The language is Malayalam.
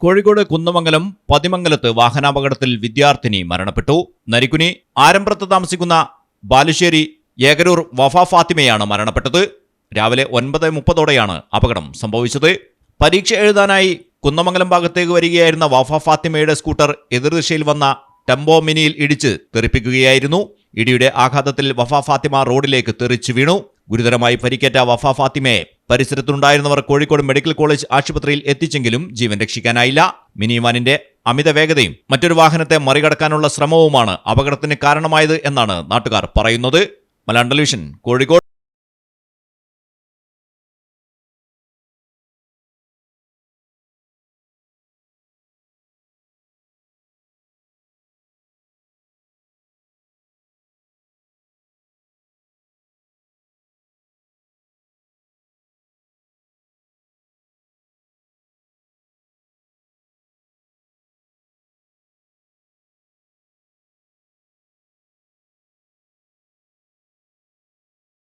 കോഴിക്കോട് കുന്നമംഗലം പതിമംഗലത്ത് വാഹനാപകടത്തിൽ വിദ്യാർത്ഥിനി മരണപ്പെട്ടു. നരിക്കുനി ആരംഭത്ത് താമസിക്കുന്ന ബാലുശ്ശേരി ഏകരൂർ വഫ ഫാത്തിമയാണ് മരണപ്പെട്ടത്. രാവിലെ ഒൻപത് മുപ്പതോടെയാണ് അപകടം സംഭവിച്ചത്. പരീക്ഷ എഴുതാനായി കുന്നമംഗലം ഭാഗത്തേക്ക് വരികയായിരുന്ന വഫ ഫാത്തിമയുടെ സ്കൂട്ടർ എതിർദിശയിൽ വന്ന ടെമ്പോ മിനിയിൽ ഇടിച്ച് തെറിപ്പിക്കുകയായിരുന്നു. ഇടിയുടെ ആഘാതത്തിൽ വഫ ഫാത്തിമ റോഡിലേക്ക് തെറിച്ചു വീണു. ഗുരുതരമായി പരിക്കേറ്റ വഫ ഫാത്തിമയെ പരിസരത്തുണ്ടായിരുന്നവർ കോഴിക്കോട് മെഡിക്കൽ കോളേജ് ആശുപത്രിയിൽ എത്തിച്ചെങ്കിലും ജീവൻ രക്ഷിക്കാനായില്ല. മിനി വാനിന്റെ അമിത വേഗതയും മറ്റൊരു വാഹനത്തെ മറികടക്കാനുള്ള ശ്രമവുമാണ് അപകടത്തിന് കാരണമായത് എന്നാണ് നാട്ടുകാർ പറയുന്നത്. മലയാളം ടെലിവിഷൻ കോഴിക്കോട്.